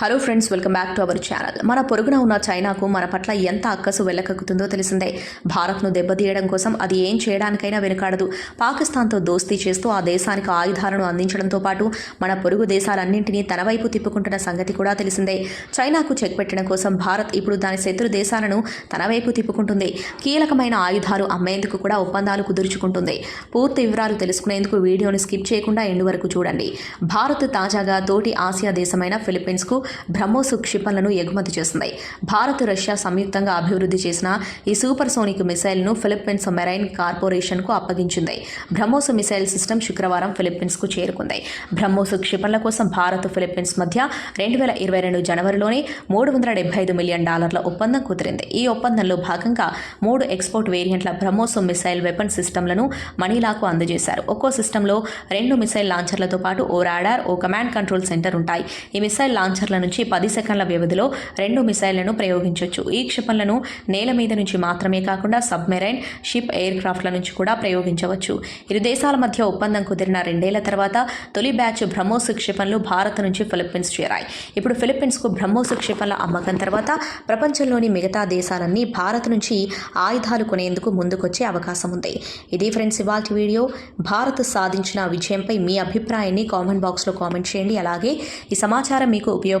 Hello friends welcome back to our channel మన పొరుగున ఉన్న చైనాకు మన పట్ల ఎంత అక్కసు వెళ్ళకక్కుతుందో తెలిసిందే. భారత్ను దెబ్బతీయడం కోసం అది ఏం చేయడానికైనా వెనుకాడదు. పాకిస్తాన్తో దోస్తీ చేస్తూ ఆ దేశానికి ఆయుధాలను అందించడంతో పాటు మన పొరుగు దేశాలన్నింటినీ తన వైపు తిప్పుకుంటున్న సంగతి కూడా తెలిసిందే. చైనాకు చెక్ పెట్టడం కోసం భారత్ ఇప్పుడు దాని శత్రు దేశాలను తన వైపు తిప్పుకుంటుంది. కీలకమైన ఆయుధాలు అమ్మేందుకు కూడా ఒప్పందాలు కుదుర్చుకుంటుంది. పూర్తి వివరాలు తెలుసుకునేందుకు వీడియోని స్కిప్ చేయకుండా ఎండు వరకు చూడండి. భారత్ తాజాగా తోటి ఆసియా దేశమైన ఫిలిప్పీన్స్కు బ్రహ్మోస్ క్షిపణులను ఎగుమతి చేసింది భారత్ రష్యా సంయుక్తంగా అభివృద్ధి చేసిన ఈ సూపర్ సోనిక్ మిసైల్ను ఫిలిప్పీన్స్ మెరైన్ కార్పొరేషన్కు అప్పగించింది. బ్రహ్మోస్ మిసైల్ సిస్టమ్ శుక్రవారం ఫిలిప్పీన్స్కు చేరుకుంది. బ్రహ్మోస్ క్షిపణుల కోసం భారత్ ఫిలిప్పీన్స్ మధ్య రెండు వేల ఇరవై రెండు జనవరిలోనే మూడు వందల డెబ్బై ఐదు మిలియన్ డాలర్ల ఒప్పందం కుదిరింది. ఈ ఒప్పందంలో భాగంగా మూడు ఎక్స్పోర్ట్ వేరియంట్ల బ్రహ్మోస్ మిసైల్ వెపన్ సిస్టమ్లను మనీలాకు అందజేశారు. ఒక్కో సిస్టంలో రెండు మిసైల్ లాంచర్లతో పాటు ఓ రాడార్ ఓ కమాండ్ కంట్రోల్ సెంటర్ ఉంటాయి. ఈ మిసైల్ లాంచర్ల నుంచి పది సెకండ్ల వ్యవధిలో రెండు మిసైళ్ళను ప్రయోగించవచ్చు ఈ క్షిపణులను నేల మీద నుంచి మాత్రమే కాకుండా సబ్మెరైన్ షిప్ ఎయిర్ క్రాఫ్ట్ల నుంచి కూడా ప్రయోగించవచ్చు. ఇరు దేశాల మధ్య ఒప్పందం కుదిరిన రెండేళ్ళ తర్వాత తొలి బ్యాచ్ బ్రహ్మోస్ క్షిపణులు భారత్ నుంచి ఫిలిప్పీన్స్ చేరాయి. ఇప్పుడు ఫిలిప్పీన్స్కు బ్రహ్మోస్ క్షిపణుల అమ్మకం తర్వాత ప్రపంచంలోని మిగతా దేశాలన్నీ భారత్ నుంచి ఆయుధాలు కొనేందుకు ముందుకొచ్చే అవకాశం ఉంది. ఇది ఫ్రెండ్స్ ఇవాళ వీడియో. భారత్ సాధించిన విజయంపై మీ అభిప్రాయాన్ని కామెంట్ బాక్స్లో కామెంట్ చేయండి. అలాగే ఈ సమాచారం మీకు ఉపయోగ